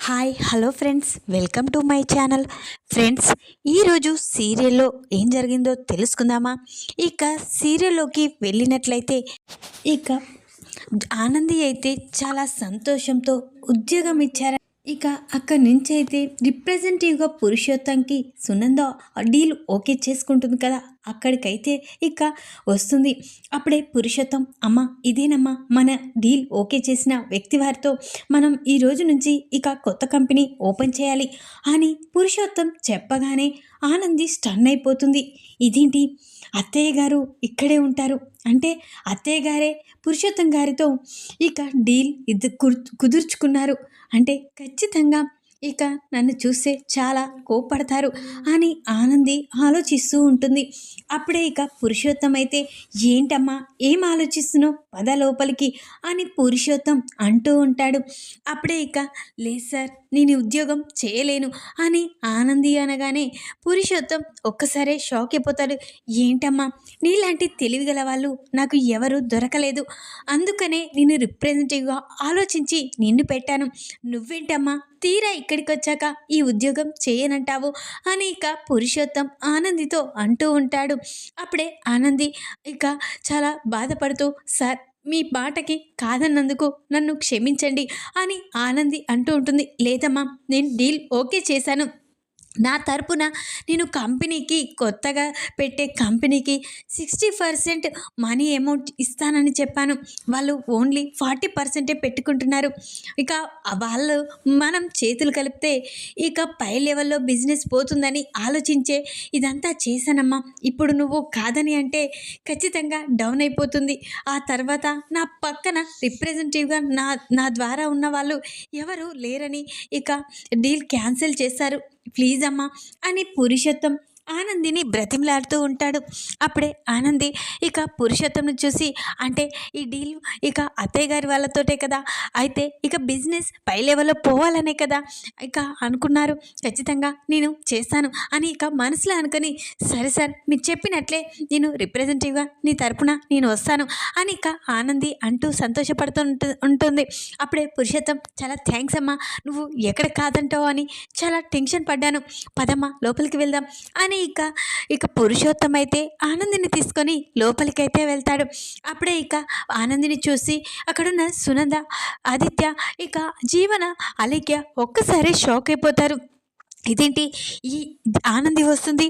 Hi hello friends welcome to my channel friends ఈరోజు సీరియల్లో ఏం జరిగిందో తెలుసుకుందామా? ఇక సీరియల్లోకి వెళ్ళినట్లయితే ఇక ఆనంది అయితే చాలా సంతోషంతో ఉద్యోగం ఇచ్చారు. ఇక అక్కడి నుంచి అయితే రిప్రజెంటేటివ్గా పురుషోత్తంకి సునంద డీల్ ఓకే చేసుకుంటుంది కదా. అక్కడికైతే ఇక వస్తుంది. అప్పుడే పురుషోత్తం అమ్మ ఇదేనమ్మా మన డీల్ ఓకే చేసిన వ్యక్తి వారితో మనం ఈ రోజు నుంచి ఇక కొత్త కంపెనీ ఓపెన్ చేయాలి అని పురుషోత్తం చెప్పగానే ఆనంది స్టన్ అయిపోతుంది. ఇదేంటి? అత్తయ్య గారు ఇక్కడే ఉంటారు. అంటే అత్తయ్య గారే పురుషోత్తం గారితో ఇక డీల్ ఇది కుదుర్చుకున్నారు. అంటే ఖచ్చితంగా ఇక నన్ను చూస్తే చాలా కోప్పడతారు అని ఆనంది ఆలోచిస్తూ ఉంటుంది. అప్పుడే ఇక పురుషోత్తం అయితే ఏంటమ్మా ఏం ఆలోచిస్తున్నావు? పద లోపలికి అని పురుషోత్తం అంటూ ఉంటాడు. అప్పుడే ఇక లేదు సార్ నేను ఉద్యోగం చేయలేను అని ఆనంది అనగానే పురుషోత్తం ఒక్కసారే షాక్ అయిపోతాడు. ఏంటమ్మా నీలాంటి తెలివి గల వాళ్ళు నాకు ఎవరు దొరకలేదు. అందుకనే నేను రిప్రజెంటేటివ్గా ఆలోచించి నిన్ను పెట్టాను. నువ్వేంటమ్మా తీరా ఇక్కడికి వచ్చాక ఈ ఉద్యోగం చేయనంటావు? అని ఇక పురుషోత్తం ఆనందితో అంటూ ఉంటాడు. అప్పుడే ఆనంది ఇక చాలా బాధపడుతూ సార్ మీ మాటకి కాదన్నందుకు నన్ను క్షమించండి అని ఆనంది అంటూ ఉంటుంది. లేదమ్మా నేను డీల్ ఓకే చేశాను. నా తరపున నేను కంపెనీకి కొత్తగా పెట్టే కంపెనీకి సిక్స్టీ పర్సెంట్ మనీ అమౌంట్ ఇస్తానని చెప్పాను. వాళ్ళు ఓన్లీ ఫార్టీ పర్సెంటే పెట్టుకుంటున్నారు. ఇక వాళ్ళు మనం చేతులు కలిపితే ఇక పై లెవెల్లో బిజినెస్ పోతుందని ఆలోచించే ఇదంతా చేశానమ్మా. ఇప్పుడు నువ్వు కాదని అంటే ఖచ్చితంగా డౌన్ అయిపోతుంది. ఆ తర్వాత నా పక్కన రిప్రజెంటేటివ్గా నా నా ద్వారా ఉన్న వాళ్ళు ఎవరు లేరని ఇక డీల్ క్యాన్సిల్ చేశారు. ప్లీజ్ అమ్మా అని పురుషోత్తం ఆనందిని బ్రతిమలాడుతూ ఉంటాడు. అప్పుడే ఆనంది ఇక పురుషోత్తంను చూసి అంటే ఈ డీల్ ఇక అత్తయ్య గారి వాళ్ళతోటే కదా? అయితే ఇక బిజినెస్ పై లెవెల్లో పోవాలనే కదా? ఇక అనుకున్నారు. ఖచ్చితంగా నేను చేస్తాను అని ఇక మనసులో అనుకొని సరే సార్ మీరు చెప్పినట్లే నేను రిప్రజెంటేటివ్గా నీ తరపున నేను వస్తాను అని ఇక ఆనంది అంటూ సంతోషపడుతూ ఉంటుంది. అప్పుడే పురుషోత్తం చాలా థ్యాంక్స్ అమ్మా నువ్వు ఎక్కడ కాదంటావు అని చాలా టెన్షన్ పడ్డాను. పదమ్మా లోపలికి వెళ్దాం అని ఇక ఇక పురుషోత్తం అయితే ఆనందిని తీసుకొని లోపలికైతే వెళ్తాడు. అప్పుడే ఇక ఆనందిని చూసి అక్కడున్న సునంద ఆదిత్య ఇక జీవన అలిక్య ఒక్కసారి షాక్ అయిపోతారు. ఇదేంటి? ఈ ఆనంది వస్తుంది.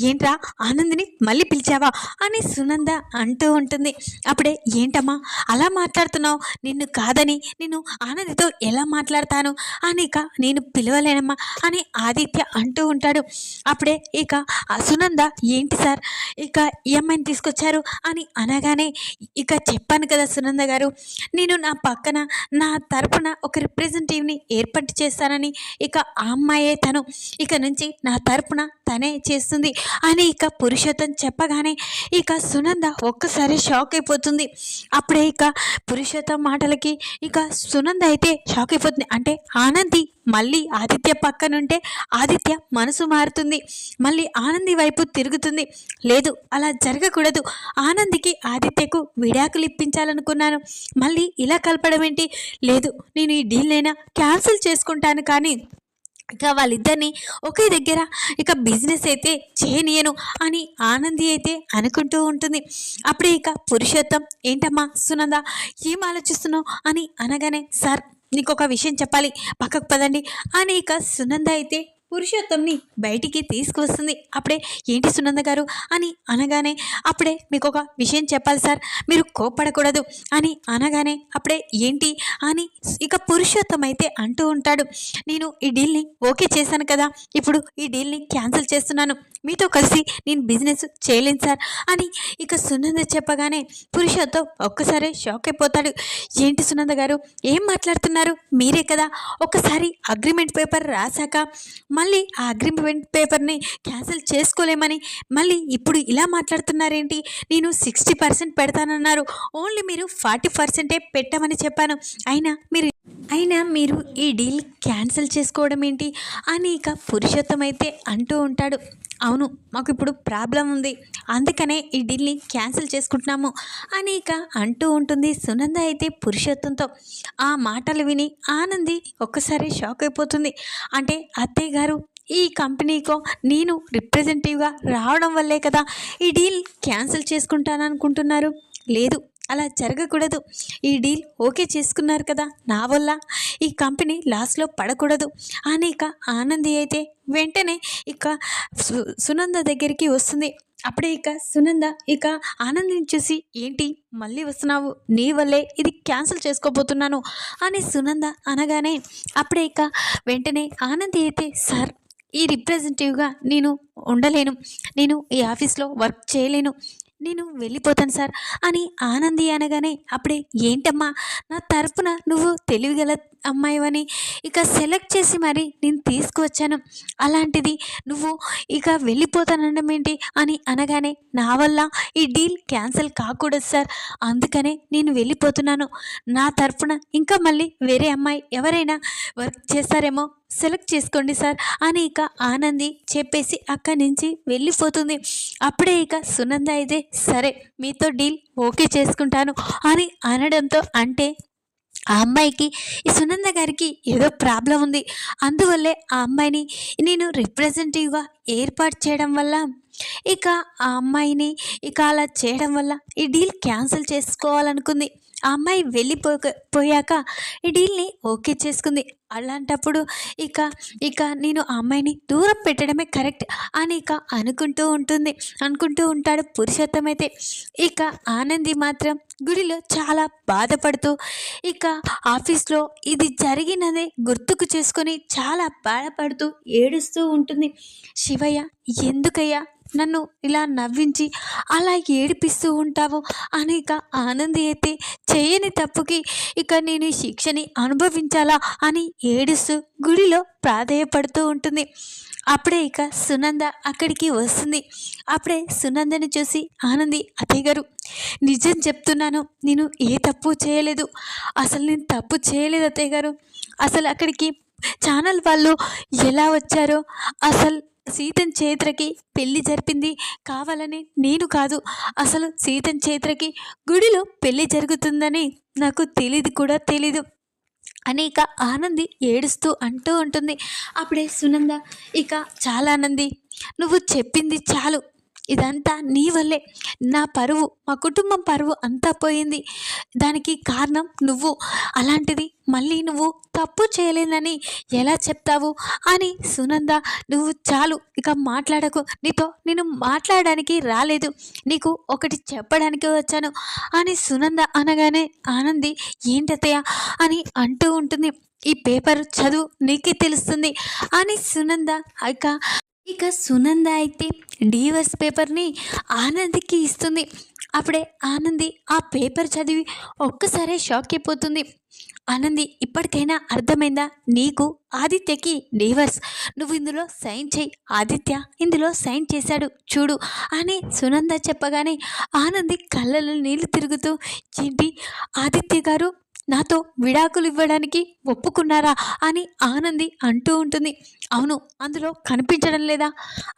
ఏంట్రా ఆనందిని మళ్ళీ పిలిచావా? అని సునంద అంటూ ఉంటుంది. అప్పుడే ఏంటమ్మా అలా మాట్లాడుతున్నావు? నిన్ను కాదని నేను ఆనందితో ఎలా మాట్లాడతాను? అని ఇక నేను పిలవలేనమ్మా అని ఆదిత్య అంటూ ఉంటాడు. అప్పుడే ఇక సునంద ఏంటి సార్? ఇక ఈ అమ్మాయిని తీసుకొచ్చారు? అని అనగానే ఇక చెప్పాను కదా సునంద గారు నేను నా పక్కన నా తరపున ఒక రిప్రజెంటేటివ్ని ఏర్పాటు చేస్తానని ఇక ఆ అమ్మాయే తను. ఇక నుంచి నా తరపున తనే చేస్తుంది. అని ఇక పురుషోత్తం చెప్పగానే ఇక సునంద ఒక్కసారి షాక్ అయిపోతుంది. అప్పుడే ఇక పురుషోత్తం మాటలకి ఇక సునంద అయితే షాక్ అయిపోతుంది. అంటే ఆనంది మళ్ళీ ఆదిత్య పక్కనుంటే ఆదిత్య మనసు మారుతుంది. మళ్ళీ ఆనంది వైపు తిరుగుతుంది. లేదు అలా జరగకూడదు. ఆనందికి ఆదిత్యకు విడాకులు ఇప్పించాలనుకున్నాను. మళ్ళీ ఇలా కలపడం ఏంటి లేదు నేను ఈ డీల్నైనా క్యాన్సిల్ చేసుకుంటాను కానీ ఇక వాళ్ళిద్దరిని ఒకే దగ్గర ఇక బిజినెస్ అయితే చేయనీయను అని ఆనంది అయితే అనుకుంటూ ఉంటుంది. అప్పుడే ఇక పురుషోత్తం ఏంటమ్మా సునంద ఏం ఆలోచిస్తున్నావు? అని అనగానే సార్ నీకు ఒక విషయం చెప్పాలి పక్కకు పదండి అని ఇక సునంద అయితే పురుషోత్తంని బయటికి తీసుకువస్తుంది. అప్పుడే ఏంటి సునంద గారు? అని అనగానే అప్పుడే మీకు ఒక విషయం చెప్పాలి సార్. మీరు కోపడకూడదు అని అనగానే అప్పుడే ఏంటి? అని ఇక పురుషోత్తం అయితే అంటూ ఉంటాడు. నేను ఈ డీల్ని ఓకే చేశాను కదా. ఇప్పుడు ఈ డీల్ని క్యాన్సిల్ చేస్తున్నాను. మీతో కలిసి నేను బిజినెస్ చేయలేను సార్. అని ఇక సునంద చెప్పగానే పురుషోత్తం ఒక్కసారి షాక్ అయిపోతాడు. ఏంటి సునంద గారు? ఏం మాట్లాడుతున్నారు? మీరే కదా. ఒకసారి అగ్రిమెంట్ పేపర్ రాశాక మళ్ళీ ఆ అగ్రిమెంట్ పేపర్ని క్యాన్సిల్ చేసుకోలేమని మళ్ళీ ఇప్పుడు ఇలా మాట్లాడుతున్నారేంటి? నేను సిక్స్టీ పర్సెంట్ పెడతానన్నారు. ఓన్లీ మీరు ఫార్టీ పర్సెంటే పెట్టమని చెప్పాను. అయినా మీరు అయినా మీరు ఈ డీల్ క్యాన్సిల్ చేసుకోవడం ఏంటి అని ఇక పురుషోత్తం అయితే అంటూ ఉంటాడు. అవును మాకు ఇప్పుడు ప్రాబ్లం ఉంది. అందుకనే ఈ డీల్ని క్యాన్సిల్ చేసుకుంటున్నాము అని ఇక అంటూ ఉంటుంది సునంద అయితే పురుషోత్తంతో. ఆ మాటలు విని ఆనంది ఒక్కసారి షాక్ అయిపోతుంది. అంటే అత్తయ్య గారు ఈ కంపెనీకో నేను రిప్రజెంటేటివ్గా రావడం వల్లే కదా ఈ డీల్ క్యాన్సిల్ చేసుకుంటాననుకుంటున్నారు. లేదు అలా జరగకూడదు. ఈ డీల్ ఓకే చేసుకున్నారు కదా? నా వల్ల. ఈ కంపెనీ లాస్లో పడకూడదు. అని ఇక ఆనంది అయితే వెంటనే ఇక సు సునంద దగ్గరికి వస్తుంది. అప్పుడే ఇక సునంద ఇక ఆనందిని చూసి ఏంటి? మళ్ళీ వస్తున్నావు? నీ వల్లే ఇది క్యాన్సిల్ చేసుకోబోతున్నాను. అని సునంద అనగానే అప్పుడే ఇక వెంటనే ఆనంది అయితే సార్ ఈ రిప్రజెంటేటివ్గా నేను ఉండలేను. నేను ఈ ఆఫీస్లో వర్క్ చేయలేను. నేను వెళ్ళిపోతాను సార్ అని ఆనంది అనగానే అప్పుడే ఏంటమ్మా? నా తరపున నువ్వు తెలివిగల అమ్మాయివని ఇక సెలెక్ట్ చేసి మరి నేను తీసుకువచ్చాను. అలాంటిది నువ్వు ఇక వెళ్ళిపోతానడం ఏంటి అని అనగానే నా వల్ల ఈ డీల్ క్యాన్సిల్ కాకూడదు సార్ అందుకనే నేను వెళ్ళిపోతున్నాను. నా తరపున ఇంకా మళ్ళీ వేరే అమ్మాయి ఎవరైనా వర్క్ చేస్తారేమో సెలెక్ట్ చేసుకోండి సార్ అని ఇక ఆనంది చెప్పేసి అక్కడి నుంచి వెళ్ళిపోతుంది. అప్పుడే ఇక సునంద అయితే సరే మీతో డీల్ ఓకే చేసుకుంటాను అని అనడంతో అంటే ఆ అమ్మాయికి ఈ సునంద గారికి ఏదో ప్రాబ్లం ఉంది. అందువల్లే ఆ అమ్మాయిని నేను రిప్రజెంటేటివ్గా ఏర్పాటు చేయడం వల్ల ఇక ఆ అమ్మాయిని ఇక అలా చేయడం వల్ల ఈ డీల్ క్యాన్సిల్ చేసుకోవాలనుకుంది. ఆ అమ్మాయి వెళ్ళిపో పోయాక ఈ డీల్ని ఓకే చేసుకుంది. అలాంటప్పుడు ఇక ఇక నేను ఆ అమ్మాయిని దూరం పెట్టడమే కరెక్ట్ అని ఇక అనుకుంటూ ఉంటుంది. అనుకుంటూ ఉంటాడు పురుషోత్తం అయితే. ఇక ఆనంది మాత్రం గుడిలో చాలా బాధపడుతూ ఇక ఆఫీస్లో ఇది జరిగినదే గుర్తుకు చేసుకొని చాలా బాధపడుతూ ఏడుస్తూ ఉంటుంది. శివయ్య ఎందుకయ్యా? నన్ను ఇలా నవ్వించి అలా ఏడిపిస్తూ ఉంటావు? అని ఇక ఆనంది అయితే చేయని తప్పుకి ఇక నేను శిక్షని అనుభవించాలా అని ఏడుస్తూ గుడిలో ప్రాధేయపడుతూ ఉంటుంది. అప్పుడే ఇక సునంద అక్కడికి వస్తుంది. అప్పుడే సునందని చూసి ఆనంది అత్తయ్య గారు నిజం చెప్తున్నాను నేను ఏ తప్పు చేయలేదు. అసలు నేను తప్పు చేయలేదు అత్తయ్య గారు. అసలు అక్కడికి ఛానల్ వాళ్ళు ఎలా వచ్చారో అసలు సీతన్ చేత్రకి పెళ్ళి జరిపింది కావాలని నేను కాదు. అసలు సీతన్ చేత్రకి గుడిలో పెళ్ళి జరుగుతుందని నాకు తెలియదు కూడా తెలీదు. అని ఇక ఆనంది ఏడుస్తూ అంటూ ఉంటుంది. అప్పుడే సునంద ఇక చాలా ఆనంది నువ్వు చెప్పింది చాలు. ఇదంతా నీ వల్లే. నా పరువు మా కుటుంబం పరువు అంతా పోయింది. దానికి కారణం నువ్వు. అలాంటిది మళ్ళీ నువ్వు తప్పు చేయలేదని ఎలా చెప్తావు? అని సునంద నువ్వు చాలు ఇక మాట్లాడకు. నీతో నేను మాట్లాడడానికి రాలేదు. నీకు ఒకటి చెప్పడానికి వచ్చాను. అని సునంద అనగానే ఆనంది ఏంటతయ్య అని అంటూ ఉంటుంది. ఈ పేపర్ చదువు నీకే తెలుస్తుంది. అని సునంద ఇక ఇక సునంద అయితే డివర్స్ పేపర్ని ఆనందికి ఇస్తుంది. అప్పుడే ఆనంది ఆ పేపర్ చదివి ఒక్కసారే షాక్ అయిపోతుంది ఆనంది ఇప్పటికైనా అర్థమైందా? నీకు ఆదిత్యకి డివర్స్. నువ్వు ఇందులో సైన్ చేయి. ఆదిత్య ఇందులో సైన్ చేశాడు. చూడు అని సునంద చెప్పగానే ఆనంది కళ్ళలో నీళ్ళు తిరుగుతూ ఏంటి? ఆదిత్య గారు నాతో విడాకులు ఇవ్వడానికి ఒప్పుకున్నారా అని ఆనంది అంటూ ఉంటుంది. అవును అందులో కనిపించడం లేదా?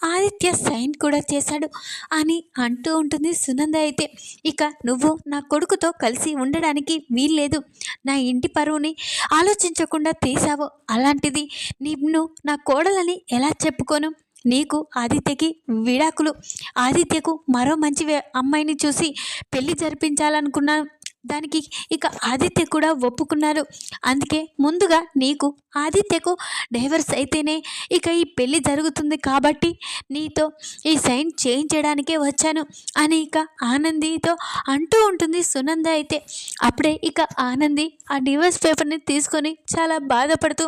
ఆదిత్య సైన్ కూడా చేశాడు అని అంటూ ఉంటుంది సునంద అయితే. ఇక నువ్వు నా కొడుకుతో కలిసి ఉండడానికి వీల్లేదు. నా ఇంటి పరువుని ఆలోచించకుండా తీసావు అలాంటిది నిన్ను నా కోడలని ఎలా చెప్పుకోను? నీకు ఆదిత్యకి విడాకులు. ఆదిత్యకు మరో మంచి అమ్మాయిని చూసి పెళ్ళి జరిపించాలనుకున్నాను. దానికి ఇక ఆదిత్య కూడా ఒప్పుకున్నారు. అందుకే ముందుగా నీకు ఆదిత్యకు డైవర్స్ అయితేనే ఇక ఈ పెళ్ళి జరుగుతుంది కాబట్టి నీతో ఈ సైన్ చేయించడానికే వచ్చాను అని ఇక ఆనందితో అంటూ ఉంటుంది సునంద అయితే. అప్పుడే ఇక ఆనంది ఆ డివర్స్ పేపర్ని తీసుకొని చాలా బాధపడుతూ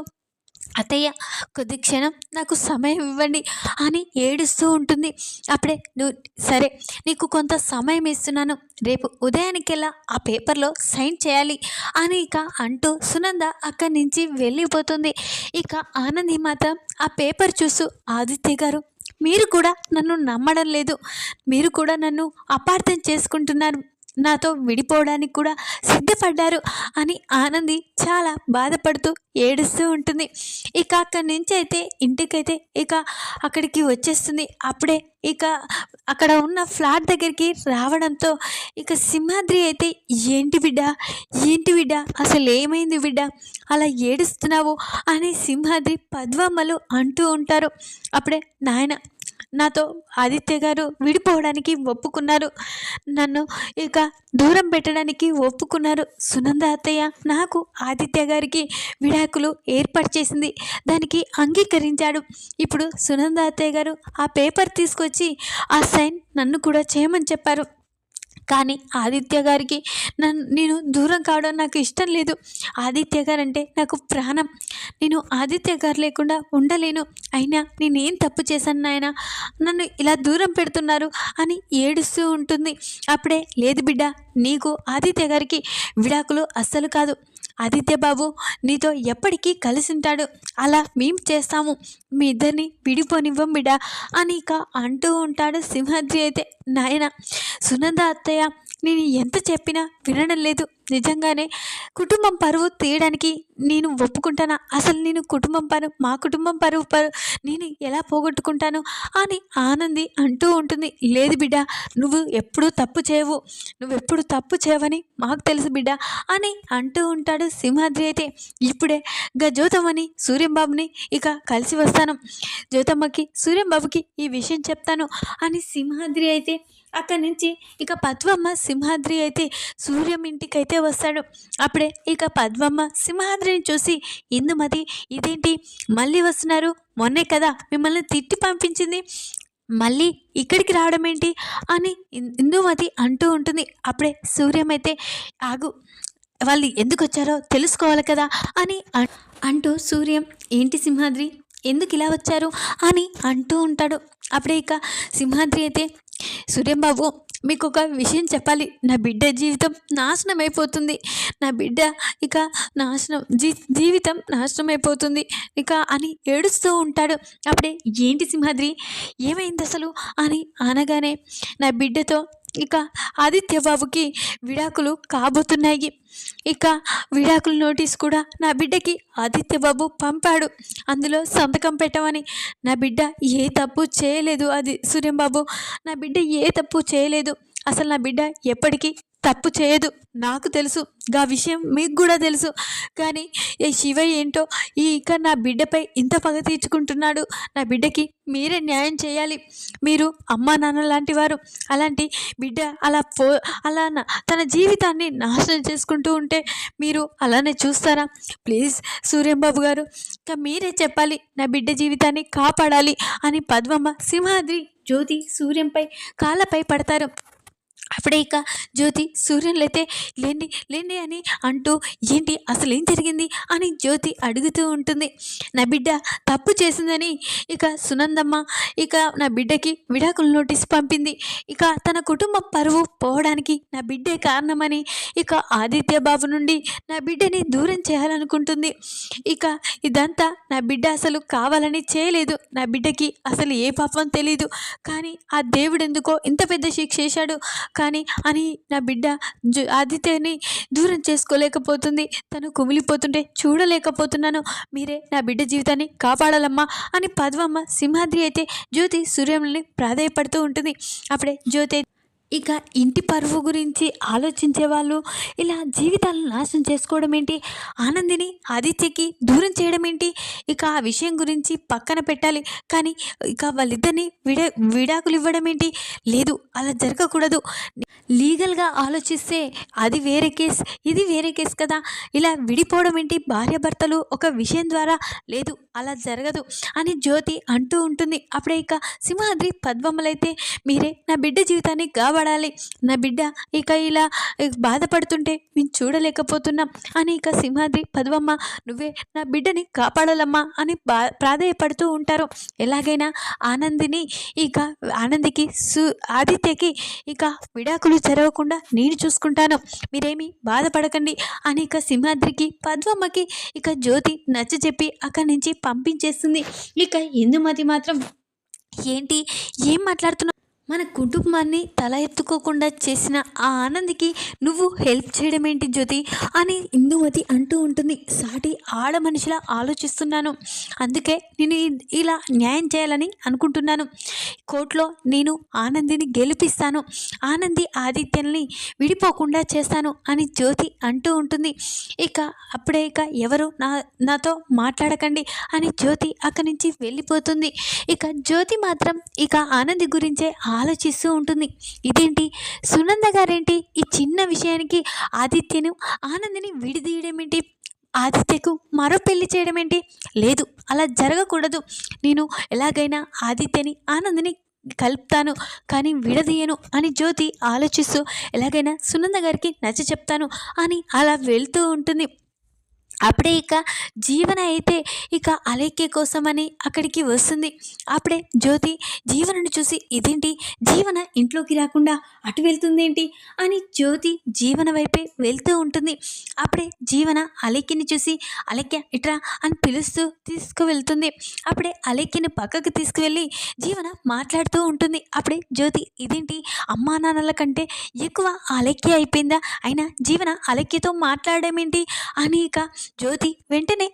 అత్తయ్య కొద్ది క్షణం నాకు సమయం ఇవ్వండి అని ఏడుస్తూ ఉంటుంది. అప్పుడే నువ్వు సరే నీకు కొంత సమయం ఇస్తున్నాను. రేపు ఉదయానికెల్లా ఆ పేపర్లో సైన్ చేయాలి అని ఇక అంటూ సునంద అక్కడి నుంచి వెళ్ళిపోతుంది. ఇక ఆనంది మాత్రం ఆ పేపర్ చూస్తూ ఆదిత్య గారు మీరు కూడా నన్ను నమ్మడం లేదు. మీరు కూడా నన్ను అపార్థం చేసుకుంటున్నారు. నాతో విడిపోవడానికి కూడా సిద్ధపడ్డారు అని ఆనంది చాలా బాధపడుతూ ఏడుస్తూ ఉంటుంది. ఇక అక్కడి నుంచి అయితే ఇంటికైతే ఇక అక్కడికి వచ్చేస్తుంది. అప్పుడే ఇక అక్కడ ఉన్న ఫ్లాట్ దగ్గరికి రావడంతో ఇక సింహాద్రి అయితే ఏంటి బిడ్డ? ఏంటి బిడ్డ? అసలు ఏమైంది బిడ్డ? అలా ఏడుస్తున్నావు? అని సింహాద్రి పద్వమ్మలు అంటూ ఉంటారు. అప్పుడే నాయన నాతో ఆదిత్య గారు విడిపోవడానికి ఒప్పుకున్నారు. నన్ను ఇక దూరం పెట్టడానికి ఒప్పుకున్నారు. సునంద అత్తయ్య నాకు ఆదిత్య గారికి విడాకులు ఏర్పాటు చేసింది. దానికి అంగీకరించాడు. ఇప్పుడు సునంద అత్తయ్య గారు ఆ పేపర్ తీసుకొచ్చి ఆ సైన్ నన్ను కూడా చేయమని చెప్పారు. కానీ ఆదిత్య గారికి నన్ను నేను దూరం కావడం నాకు ఇష్టం లేదు. ఆదిత్య గారు అంటే నాకు ప్రాణం. నేను ఆదిత్య గారు లేకుండా ఉండలేను. అయినా నేనేం తప్పు చేశాను నాయన? నన్ను ఇలా దూరం పెడుతున్నారు అని ఏడుస్తూ ఉంటుంది. అప్పుడే లేదు బిడ్డ నీకు ఆదిత్య గారికి విడాకులు అస్సలు కాదు. ఆదిత్య బాబు నీతో ఎప్పటికీ కలిసి ఉంటాడు. అలా మేము చేస్తాము. మీ ఇద్దరిని విడిపోనివ్వం బిడా అని ఇక అంటూ ఉంటాడు సింహాద్రి అయితే. నాయన సునంద అత్తయ్య నేను ఎంత చెప్పినా వినడం లేదు. నిజంగానే కుటుంబం పరువు తీయడానికి నేను ఒప్పుకుంటానా? అసలు నేను కుటుంబం పరువు మా కుటుంబం పరువు పరువు నేను ఎలా పోగొట్టుకుంటాను? అని ఆనంది అంటూ ఉంటుంది. లేదు బిడ్డ నువ్వు ఎప్పుడూ తప్పు చేయవు. నువ్వు ఎప్పుడు తప్పు చేయవని మాకు తెలుసు బిడ్డ అని అంటూ ఉంటాడు సింహాద్రి అయితే. ఇప్పుడే గా జ్యోతమ్మని సూర్యంబాబుని ఇక కలిసి వస్తాను. జ్యోతమ్మకి సూర్యంబాబుకి ఈ విషయం చెప్తాను అని సింహాద్రి అయితే అక్కడి నుంచి ఇక పద్మమ్మ సింహాద్రి అయితే సూర్యం ఇంటికైతే వస్తాడు. అప్పుడే ఇక పద్మమ్మ సింహాద్రిని చూసి ఇందుమతి ఇదేంటి? మళ్ళీ వస్తున్నారు? మొన్నే కదా మిమ్మల్ని తిట్టి పంపించింది. మళ్ళీ ఇక్కడికి రావడం ఏంటి? అని ఇందుమతి అంటూ ఉంటుంది. అప్పుడే సూర్యం అయితే ఆగు వాళ్ళు ఎందుకు వచ్చారో తెలుసుకోవాలి కదా అని అంటూ సూర్యం ఏంటి సింహాద్రి? ఎందుకు ఇలా వచ్చారు? అని అంటూ ఉంటాడు. అప్పుడే ఇక సింహాద్రి అయితే సూర్యం బాబు మీకు ఒక విషయం చెప్పాలి. నా బిడ్డ జీవితం నాశనం అయిపోతుంది. నా బిడ్డ ఇక నాశనం జీ జీవితం నాశనం అయిపోతుంది. ఇక అని ఏడుస్తూ ఉంటాడు. అప్పుడే ఏంటి సింహాద్రి? ఏమైంది అసలు అని అనగానే నా బిడ్డతో ఇక ఆదిత్య బాబుకి విడాకులు కాబోతున్నాయి. ఇక విడాకుల నోటీస్ కూడా నా బిడ్డకి ఆదిత్య బాబు పంపాడు. అందులో సంతకం పెట్టమని నా బిడ్డ ఏ తప్పు చేయలేదు అది సూర్యంబాబు నా బిడ్డ ఏ తప్పు చేయలేదు. అసలు నా బిడ్డ ఎప్పటికీ తప్పు చేయదు. నాకు తెలుసు. గా విషయం మీకు కూడా తెలుసు. కానీ ఈ శివ ఏంటో ఈ ఇక నా బిడ్డపై ఇంత పగ తీర్చుకుంటున్నాడు. నా బిడ్డకి మీరే న్యాయం చేయాలి. మీరు అమ్మా నాన్న లాంటి వారు. అలాంటి బిడ్డ అలా పో అలా తన జీవితాన్ని నాశనం చేసుకుంటూ ఉంటే మీరు అలానే చూస్తారా? ప్లీజ్ సూర్యంబాబు గారు ఇంకా మీరే చెప్పాలి. నా బిడ్డ జీవితాన్ని కాపాడాలి అని పద్మమ్మ సింహాద్రి జ్యోతి సూర్యంపై కాళ్ళపై పడతారు. అప్పుడే ఇక జ్యోతి సూర్యులు అయితే లేండి లేండి అని అంటూ ఏంటి అసలు ఏం జరిగింది? అని జ్యోతి అడుగుతూ ఉంటుంది. నా బిడ్డ తప్పు చేసిందని. ఇక సునందమ్మ ఇక నా బిడ్డకి విడాకుల నోటీస్ పంపింది. ఇక తన కుటుంబ పరువు పోవడానికి నా బిడ్డే కారణమని ఇక ఆదిత్య బాబు నుండి నా బిడ్డని దూరం చేయాలనుకుంటుంది. ఇక ఇదంతా నా బిడ్డ అసలు కావాలని చేయలేదు. నా బిడ్డకి అసలు ఏ పాపం తెలియదు కానీ ఆ దేవుడు ఎందుకో ఇంత పెద్ద శిక్ష చేశాడు. కానీ అని నా బిడ్డ ఆదిత్యని దూరం చేసుకోలేకపోతుంది. తను కుమిలిపోతుంటే చూడలేకపోతున్నాను. మీరే నా బిడ్డ జీవితాన్ని కాపాడాలమ్మా అని పద్మమ్మ సింహాద్రి అయితే జ్యోతి సూర్యములని ప్రాధాయపడుతూ ఉంటుంది. అప్పుడే జ్యోతి ఇక ఇంటి పరువు గురించి ఆలోచించే వాళ్ళు ఇలా జీవితాలను నాశనం చేసుకోవడం ఏంటి? ఆనందిని ఆదిత్యకి దూరం చేయడం ఏంటి? ఇక ఆ విషయం గురించి పక్కన పెట్టాలి. కానీ ఇక వాళ్ళిద్దరిని విడ విడాకులు ఇవ్వడం ఏంటి? లేదు అలా జరగకూడదు. లీగల్గా ఆలోచిస్తే అది వేరే కేస్ ఇది వేరే కేస్ కదా. ఇలా విడిపోవడం ఏంటి? భార్యాభర్తలు ఒక విషయం ద్వారా లేదు అలా జరగదు అని జ్యోతి అంటూ ఉంటుంది. అప్పుడే ఇక సింహాద్రి పద్మములైతే మీరే నా బిడ్డ జీవితాన్ని పడాలి నా బిడ్డ ఇక ఇలా బాధపడుతుంటే మేము చూడలేకపోతున్నాం. అని ఇక సింహాద్రి పదవమ్మ నువ్వే నా బిడ్డని కాపాడాలమ్మా అని బా ప్రాధాయపడుతూ ఉంటారు. ఎలాగైనా ఆనందిని ఇక ఆనందికి సు ఆదిత్యకి ఇక విడాకులు జరగకుండా నేను చూసుకుంటాను. మీరేమీ బాధపడకండి అని ఇక సింహాద్రికి పద్మమ్మకి ఇక జ్యోతి నచ్చ చెప్పి అక్కడి నుంచి పంపించేస్తుంది. ఇక ఇందుమతి మాత్రం ఏంటి? ఏం మాట్లాడుతున్నావు? మన కుటుంబాన్ని తల ఎత్తుకోకుండా చేసిన ఆ ఆనందికి నువ్వు హెల్ప్ చేయడం ఏంటి జ్యోతి? అని ఇందుమతి అంటూ ఉంటుంది. సాటి ఆడ మనిషిలా ఆలోచిస్తున్నాను. అందుకే నేను ఇలా న్యాయం చేయాలని అనుకుంటున్నాను. కోర్టులో నేను ఆనందిని గెలిపిస్తాను. ఆనంది ఆదిత్యల్ని విడిపోకుండా చేస్తాను అని జ్యోతి అంటూ ఉంటుంది. ఇక అప్పుడే ఇక ఎవరు నా నాతో మాట్లాడకండి అని జ్యోతి అక్కడి నుంచి వెళ్ళిపోతుంది. ఇక జ్యోతి మాత్రం ఇక ఆనంది గురించే ఆలోచిస్తూ ఉంటుంది. ఇదేంటి? సునంద గారేంటి? ఈ చిన్న విషయానికి ఆదిత్యను ఆనందిని విడిదీయడం ఏంటి ఆదిత్యకు మరో పెళ్ళి చేయడం ఏంటి లేదు అలా జరగకూడదు. నేను ఎలాగైనా ఆదిత్యని ఆనందిని కలుపుతాను కానీ విడదీయను అని జ్యోతి ఆలోచిస్తూ ఎలాగైనా సునంద గారికి నచ్చ చెప్తాను అని అలా వెళ్తూ ఉంటుంది. అప్పుడే ఇక జీవన అయితే ఇక అలేఖ్య కోసమని అక్కడికి వస్తుంది. అప్పుడే జ్యోతి జీవనను చూసి ఇదేంటి? జీవన ఇంట్లోకి రాకుండా అటు వెళ్తుందేంటి? అని జ్యోతి జీవన వైపే వెళ్తూ ఉంటుంది. అప్పుడే జీవన అలేఖ్యని చూసి అలెక్య ఇట్రా? అని పిలుస్తూ తీసుకువెళ్తుంది. అప్పుడే అలేఖ్యని పక్కకు తీసుకువెళ్ళి జీవన మాట్లాడుతూ ఉంటుంది. అప్పుడే జ్యోతి ఇదేంటి? అమ్మా నాన్నల కంటే ఎక్కువ అలెక్య అయిపోయిందా? అయినా జీవన అలెక్యతో మాట్లాడడం ఏంటి అని ఇక జ్యోతి వెంటనే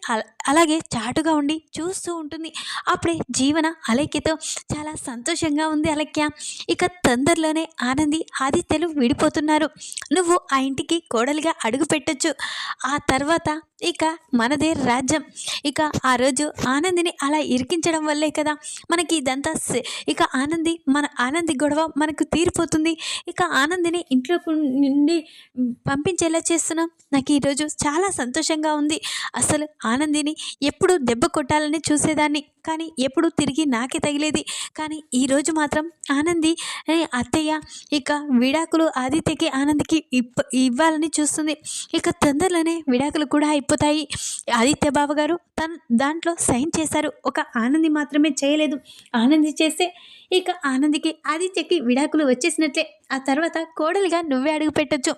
అలాగే చాటుగా ఉండి చూస్తూ ఉంటుంది. అప్పుడే జీవన అలక్యతో చాలా సంతోషంగా ఉంది అలక్య ఇక తొందరలోనే ఆనంది ఆదిత్యలు విడిపోతున్నారు. నువ్వు ఆ ఇంటికి కోడలిగా అడుగు పెట్టొచ్చు. ఆ తర్వాత ఇక మనదే రాజ్యం. ఇక ఆ రోజు ఆనందిని అలా ఇరికించడం వల్లే కదా మనకి ఇదంతా ఇక ఆనంది మన ఆనంది గొడవ మనకు తీరిపోతుంది. ఇక ఆనందిని ఇంట్లో నుండి పంపించేలా చేస్తున్నాం. నాకు ఈరోజు చాలా సంతోషంగా ఉంది. అసలు ఆనందిని ఎప్పుడు దెబ్బ కొట్టాలని చూసేదాన్ని. కానీ ఎప్పుడు తిరిగి నాకే తగిలేది. కానీ ఈరోజు మాత్రం ఆనంది అత్తయ్య ఇక విడాకులు ఆదిత్యకి ఆనందికి ఇప్ప ఇవ్వాలని చూస్తుంది. ఇక తొందరలోనే విడాకులు కూడా అయిపోతాయి. ఆదిత్య బాబు గారు తన దాంట్లో సైన్ చేశారు. ఒక ఆనంది మాత్రమే చేయలేదు. ఆనంది చేస్తే ఇక ఆనందికి ఆదిత్యకి విడాకులు వచ్చేసినట్లే. ఆ తర్వాత కోడలుగా నువ్వే అడుగు పెట్టొచ్చు.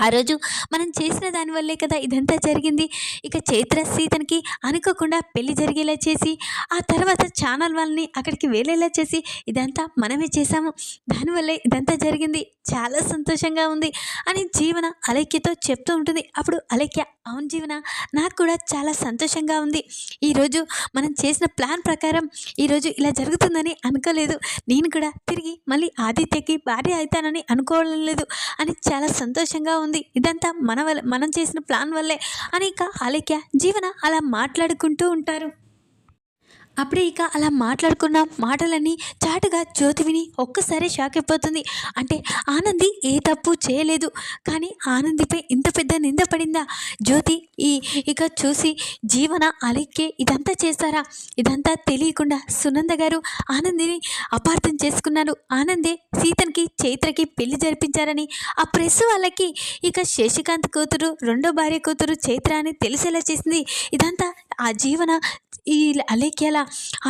ఆ రోజు మనం చేసిన దానివల్లే కదా ఇదంతా జరిగింది. ఇక చైత్ర సీతనికి అనుకోకుండా పెళ్ళి జరిగేలా చేసి ఆ తర్వాత ఛానల్ వాళ్ళని అక్కడికి వెళ్ళేలా చేసి ఇదంతా మనమే చేశాము. దానివల్లే ఇదంతా జరిగింది. చాలా సంతోషంగా ఉంది అని జీవన అలైక్యతో చెప్తూ ఉంటుంది. అప్పుడు అలైక్య అవును జీవన నాకు కూడా చాలా సంతోషంగా ఉంది. ఈరోజు మనం చేసిన ప్లాన్ ప్రకారం ఈరోజు ఇలా జరుగుతుందని అనుకోలేదు. నేను కూడా తిరిగి మళ్ళీ ఆదిత్యకి భార్య అవుతానని అనుకోవడం లేదు అని చాలా సంతోషంగా ఉంది ఉంది. ఇదంతా మన వల్ల మనం చేసిన ప్లాన్ వల్లే అని ఇక అలేఖ్య జీవన అలా మాట్లాడుకుంటూ ఉంటారు. అప్పుడే ఇక అలా మాట్లాడుకున్న మాటలన్నీ చాటుగా జ్యోతి విని ఒక్కసారి షాక్ అయిపోతుంది. అంటే ఆనంది ఏ తప్పు చేయలేదు. కానీ ఆనందిపై ఇంత పెద్ద నింద పడిందా? జ్యోతి ఈ ఇక చూసి జీవన అలెక్కే ఇదంతా చేస్తారా? ఇదంతా తెలియకుండా సునంద గారు ఆనందిని అపార్థం చేసుకున్నారు. ఆనందే సీతనికి చైత్రకి పెళ్ళి జరిపించారని ఆ ప్రెస్ వాళ్ళకి ఇక శశికాంత్ కూతురు రెండో భార్య కూతురు చైత్ర అని తెలిసేలా చేసింది. ఇదంతా ఆ జీవన ఈ అలేఖ్యల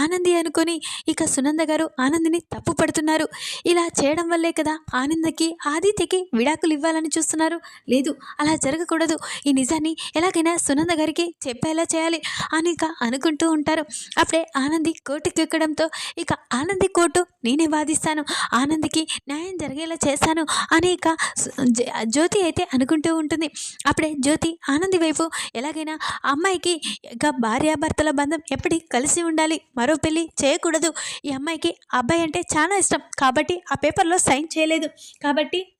ఆనంది అనుకొని ఇక సునంద గారు ఆనందిని తప్పు పడుతున్నారు. ఇలా చేయడం వల్లే కదా ఆనందకి ఆదిత్యకి విడాకులు ఇవ్వాలని చూస్తున్నారు. లేదు అలా జరగకూడదు. ఈ నిజాన్ని ఎలాగైనా సునంద గారికి చెప్పేలా చేయాలి అని ఇక అనుకుంటూ ఉంటారు. అప్పుడే ఆనంది కోర్టుకి ఎక్కడంతో ఇక ఆనంది కోర్టు నేనే వాదిస్తాను ఆనందికి న్యాయం జరిగేలా చేస్తాను అని ఇక జ్యోతి అయితే అనుకుంటూ ఉంటుంది. అప్పుడే జ్యోతి ఆనంది వైపు ఎలాగైనా అమ్మాయికి ఇక భార్యాభర్తల బంధం ఎప్పటి కలిసి ఉండాలి మరో పెళ్ళి చేయకూడదు. ఈ అమ్మాయికి అబ్బాయి అంటే చాలా ఇష్టం. కాబట్టి ఆ పేపర్లో సైన్ చేయలేదు. కాబట్టి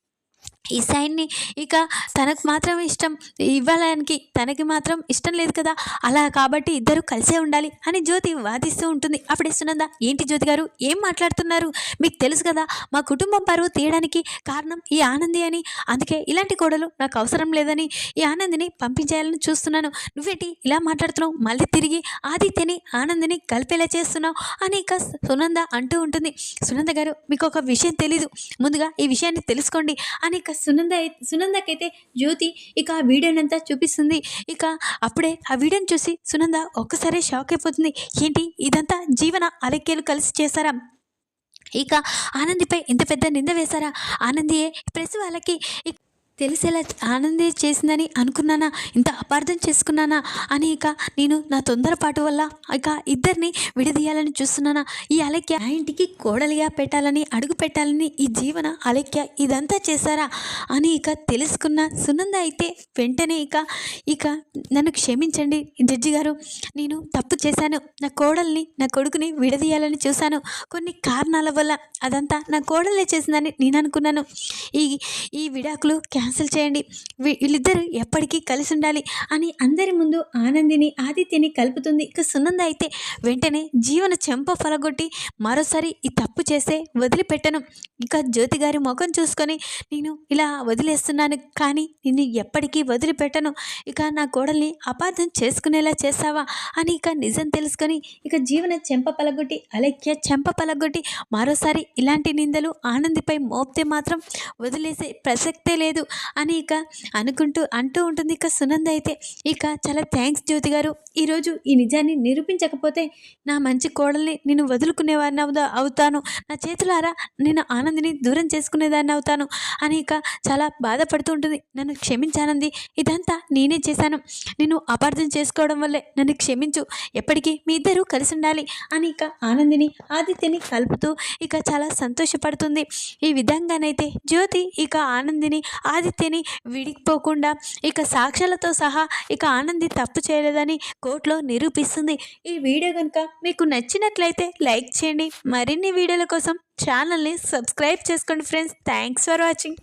ఈ సైన్ని ఇక తనకు మాత్రం ఇష్టం ఇవ్వడానికి తనకి మాత్రం ఇష్టం లేదు కదా. అలా కాబట్టి ఇద్దరు కలిసే ఉండాలి అని జ్యోతి వాదిస్తూ ఉంటుంది. అప్పుడే సునంద ఏంటి జ్యోతి గారు? ఏం మాట్లాడుతున్నారు? మీకు తెలుసు కదా మా కుటుంబం పరువు తీయడానికి కారణం ఈ ఆనంది అని. అందుకే ఇలాంటి కోడలు నాకు అవసరం లేదని ఈ ఆనందిని పంపించేయాలని చూస్తున్నాను. నువ్వేంటి ఇలా మాట్లాడుతున్నావు? మళ్ళీ తిరిగి ఆదిత్యని ఆనందిని కలిపేలా చేస్తున్నావు? అని ఇక సునంద అంటూ ఉంటుంది. సునంద గారు మీకు ఒక విషయం తెలీదు. ముందుగా ఈ విషయాన్ని తెలుసుకోండి. అని ఇక సునంద సునందకైతే జ్యోతి ఇక ఆ వీడియోనంతా చూపిస్తుంది. ఇక అప్పుడే ఆ వీడియోని చూసి సునంద ఒక్కసారి షాక్ అయిపోతుంది. ఏంటి? ఇదంతా జీవన అలెక్కేలు కలిసి చేశారా? ఇక ఆనందిపై ఇంత పెద్ద నింద వేశారా? ఆనందియే ప్రెస్ వాళ్ళకి ఇక తెలిసేలా ఆనందే చేసిందని అనుకున్నానా? ఇంత అపార్థం చేసుకున్నానా? అని ఇక నేను నా తొందరపాటు వల్ల ఇక ఇద్దరిని విడదీయాలని చూస్తున్నానా? ఈ అలక్య నా ఇంటికి కోడలిగా పెట్టాలని అడుగు పెట్టాలని ఈ జీవన అలక్య ఇదంతా చేశారా? అని ఇక తెలుసుకున్న సునంద అయితే వెంటనే ఇక ఇక నన్ను క్షమించండి జడ్జి గారు. నేను తప్పు చేశాను. నా కోడల్ని నా కొడుకుని విడదీయాలని చూశాను. కొన్ని కారణాల వల్ల అదంతా నా కోడలే చేసిందని నేను అనుకున్నాను. ఈ ఈ విడాకులు క్యా క్యాన్సిల్ చేయండి. వీ- వీళ్ళిద్దరూ ఎప్పటికీ కలిసి ఉండాలి అని అందరి ముందు ఆనందిని ఆదిత్యని కలుపుతుంది. ఇక సునంద అయితే వెంటనే జీవన చెంప ఫలగొట్టి మరోసారి ఈ తప్పు చేస్తే వదిలిపెట్టను. ఇక జ్యోతి గారి ముఖం చూసుకొని నేను ఇలా వదిలేస్తున్నాను కానీ నిన్ను ఎప్పటికీ వదిలిపెట్టను. ఇక నా కోడల్ని అపార్థం చేసుకునేలా చేస్తావా? అని ఇక నిజం తెలుసుకొని ఇక జీవన చెంప పలగొట్టి అలెక్య చెంప పలగొట్టి మరోసారి ఇలాంటి నిందలు ఆనందిపై మోపితే మాత్రం వదిలేసే ప్రసక్తే లేదు. అని ఇక అనుకుంటూ అంటూ ఉంటుంది ఇక సునంద అయితే. ఇక చాలా థ్యాంక్స్ జ్యోతి గారు. ఈరోజు ఈ నిజాన్ని నిరూపించకపోతే నా మంచి కోడల్ని నేను వదులుకునేవారిని అవుదా అవుతాను. నా చేతులారా నేను ఆనందిని దూరం చేసుకునేదాన్ని అవుతాను అని ఇక చాలా బాధపడుతూ ఉంటుంది. నన్ను క్షమించానంది. ఇదంతా నేనే చేశాను. నేను అపార్థం చేసుకోవడం వల్లే నన్ను క్షమించు. ఎప్పటికీ మీ ఇద్దరూ కలిసి ఉండాలి అని ఇక ఆనందిని ఆదిత్యని కలుపుతూ ఇక చాలా సంతోషపడుతుంది. ఈ విధంగానైతే జ్యోతి ఇక ఆనందిని ఆది ఆదిత్యని విడిపోకుండా ఇక సాక్ష్యాలతో సహా ఇక ఆనంది తప్పు చేయలేదని కోర్టులో నిరూపిస్తుంది. ఈ వీడియో కనుక మీకు నచ్చినట్లయితే లైక్ చేయండి. మరిన్ని వీడియోల కోసం ఛానల్ని సబ్స్క్రైబ్ చేసుకోండి ఫ్రెండ్స్. Thanks for watching.